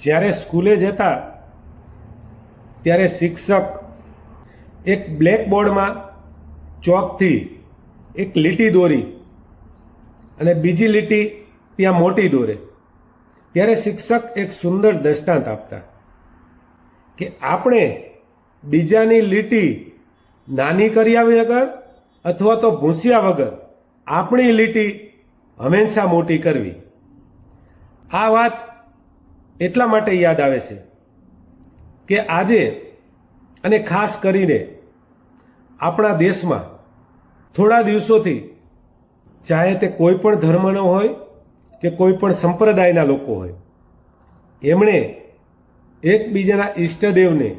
જ્યારે સ્કૂલે જતા, ત્યારે શિક્ષક એક બ્લેકબોર્ડમાં ચોકથી એક લીટી દોરી અને બીજી લીટી ત્યાં મોટી દોરે. ત્યારે શિક્ષક એક સુંદર દ્રષ્ટાંત આપતા કે આપણે બીજાની લીટી નાની કર્યા વગર અથવા તો ભૂંસ્યા વગર આપણી લીટી હંમેશા મોટી કરવી. આ વાત એટલા માટે યાદ આવે છે કે આજે અને ખાસ કરીને આપણા દેશમાં થોડા દિવસોથી ચાહે તે કોઈ પણ ધર્મનો હોય કે કોઈ પણ સંપ્રદાયના લોકો હોય, એમણે એકબીજાના ઈષ્ટદેવને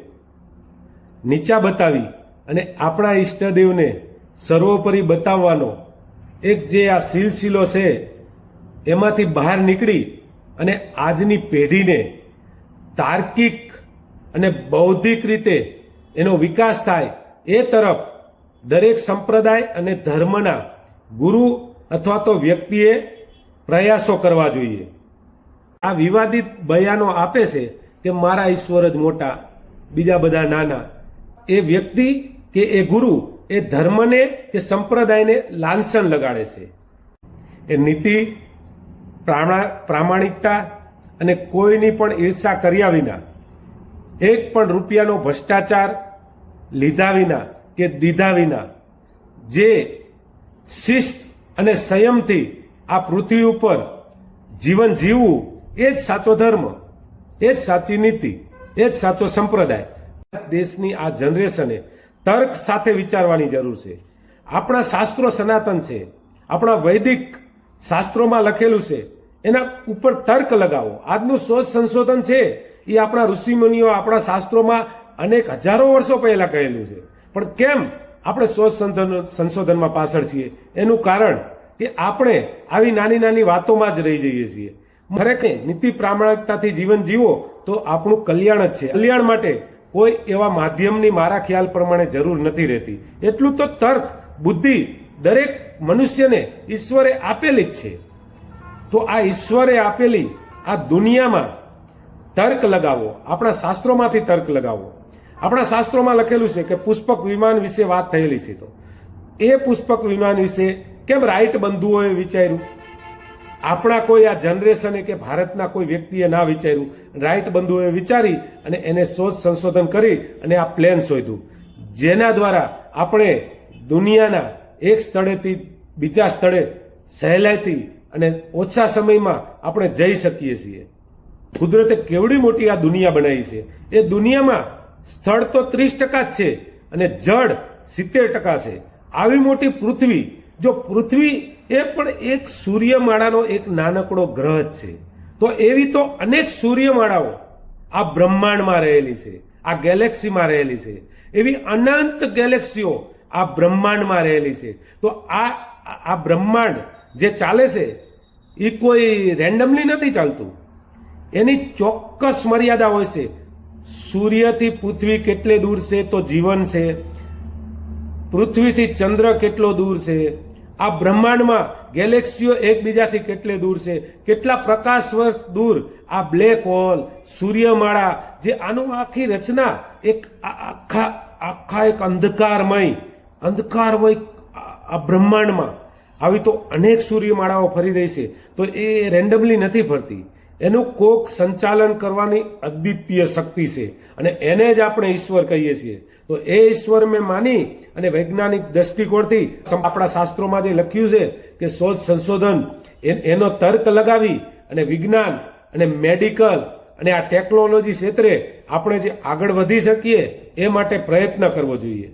નીચા બતાવી અને આપણા ઈષ્ટદેવને સર્વોપરી બતાવવાનો એક જે આ સિલસિલો છે, એમાંથી બહાર નીકળી અને આજની પેઢીને તાર્કિક અને બૌદ્ધિક રીતે એનો વિકાસ થાય એ તરફ દરેક સંપ્રદાય અને ધર્મના ગુરુ અથવા તો વ્યક્તિએ પ્રયાસો કરવા જોઈએ. આ વિવાદિત બયાનો આપે છે કે મારા ઈશ્વર જ મોટા, બીજા બધા નાના. એ વ્યક્તિ કે એ ગુરુ એ ધર્મને કે સંપ્રદાયને લાંછન લગાડે છે. એ નીતિ પ્રામાણિકતા અને કોઈની પણ ઈર્ષા કર્યા વિના, એક પણ રૂપિયાનો ભ્રષ્ટાચાર લીધા વિના કે દીધા વિના, જે શિસ્ત અને સંયમથી આ પૃથ્વી ઉપર જીવન જીવવું, એ જ સાચો ધર્મ, એ જ સાચી નીતિ, એ જ સાચો સંપ્રદાય દેશની આ જનરેશને તર્ક સાથે વિચારવાની જરૂર છે. આપણા શાસ્ત્રો સનાતન છે. આપણા વૈદિક શાસ્ત્રોમાં લખેલું છે, એના ઉપર તર્ક લગાવો. આજનું શોધ સંશોધન છે, એ આપણા ઋષિમુનિઓ આપણા શાસ્ત્રોમાં અનેક હજારો વર્ષો પહેલા કહેલું છે. પણ કેમ આપણે શોધ સંશોધનમાં પાછળ છીએ? એનું કારણ કે આપણે આવી નાની નાની વાતોમાં જ રહી જઈએ છીએ. ખરેખર નીતિ પ્રામાણિકતાથી જીવન જીવો તો આપણું કલ્યાણ જ છે. કલ્યાણ માટે કોઈ એવા માધ્યમની મારા ખ્યાલ પ્રમાણે જરૂર નથી રહેતી. એટલું તો તર્ક, બુદ્ધિ દરેક મનુષ્યને ઈશ્વરે આપેલી જ છે. તો આ ઈશ્વરે આપેલી આ દુનિયામાં તર્ક લગાવો. આપણા શાસ્ત્રોમાંથી તર્ક લગાવો. આપણા શાસ્ત્રોમાં લખેલું છે કે પુષ્પક વિમાન વિશે વાત થયેલી છે તો. એ પુષ્પક વિમાન વિશે કેમ રાઈટ બંધુઓએ વિચાર્યું? આપણા કોઈ આ જનરેશને કે ભારતના કોઈ વ્યક્તિએ ના વિચાર્યું? રાઈટ બંધુઓએ વિચારી અને એને શોધ સંશોધન કરી અને આ પ્લેન શોધ્યું. જેના દ્વારા આપણે દુનિયાના એક સ્થળેથી બીજા સ્થળે સહેલાઈથી અને ઓછા સમયમાં આપણે જઈ શકીએ છીએ. કુદરતે કેવડી મોટી આ દુનિયા બનાવી છે. એ દુનિયામાં સ્થળ તો ત્રીસ ટકા જ છે અને જળ સિત્તેર ટકા છે. આવી મોટી પૃથ્વી, જો પૃથ્વી એ પણ એક સૂર્યમાળાનો એક નાનકડો ગ્રહ છે. તો એવી તો અનેક સૂર્યમાળાઓ આ બ્રહ્માંડમાં રહેલી છે, આ ગેલેક્સીમાં રહેલી છે. એવી અનંત ગેલેક્સીઓ આ બ્રહ્માંડમાં રહેલી છે. તો આ આ બ્રહ્માંડ જે ચાલે છે, એ કોઈ રેન્ડમલી નથી ચાલતું. એની ચોક્કસ મર્યાદા હોય છે. સૂર્યથી પૃથ્વી કેટલે દૂર છે તો જીવન છે. પૃથ્વીથી ચંદ્ર કેટલો દૂર છે. આ બ્રહ્માંડમાં ગેલેક્સીઓ એકબીજાથી કેટલે દૂર છે. કેટલા પ્રકાશ વર્ષ દૂર. આ બ્લેક હોલ, સૂર્યમાળા, જે આનું આખી રચના એક આખા આખા એક અંધકારમય અંધકારમય હોય આ બ્રહ્માંડમાં, આવી તો અનેક સૂર્યમાળાઓ ફરી રહી છે, તો એ રેન્ડમલી નથી ફરતી. એનું કોક સંચાલન કરવાની અદ્વિતીય શક્તિ છે અને એને જ આપણે ઈશ્વર કહીએ છીએ. તો એ ઈશ્વર મેં માની અને વૈજ્ઞાનિક દ્રષ્ટિકોણથી આપણા શાસ્ત્રોમાં જે લખ્યું છે કે શોધ સંશોધન એનો તર્ક લગાવી અને વિજ્ઞાન અને મેડિકલ અને આ ટેકનોલોજી ક્ષેત્રે આપણે જે આગળ વધી શકીએ એ માટે પ્રયત્ન કરવો જોઈએ.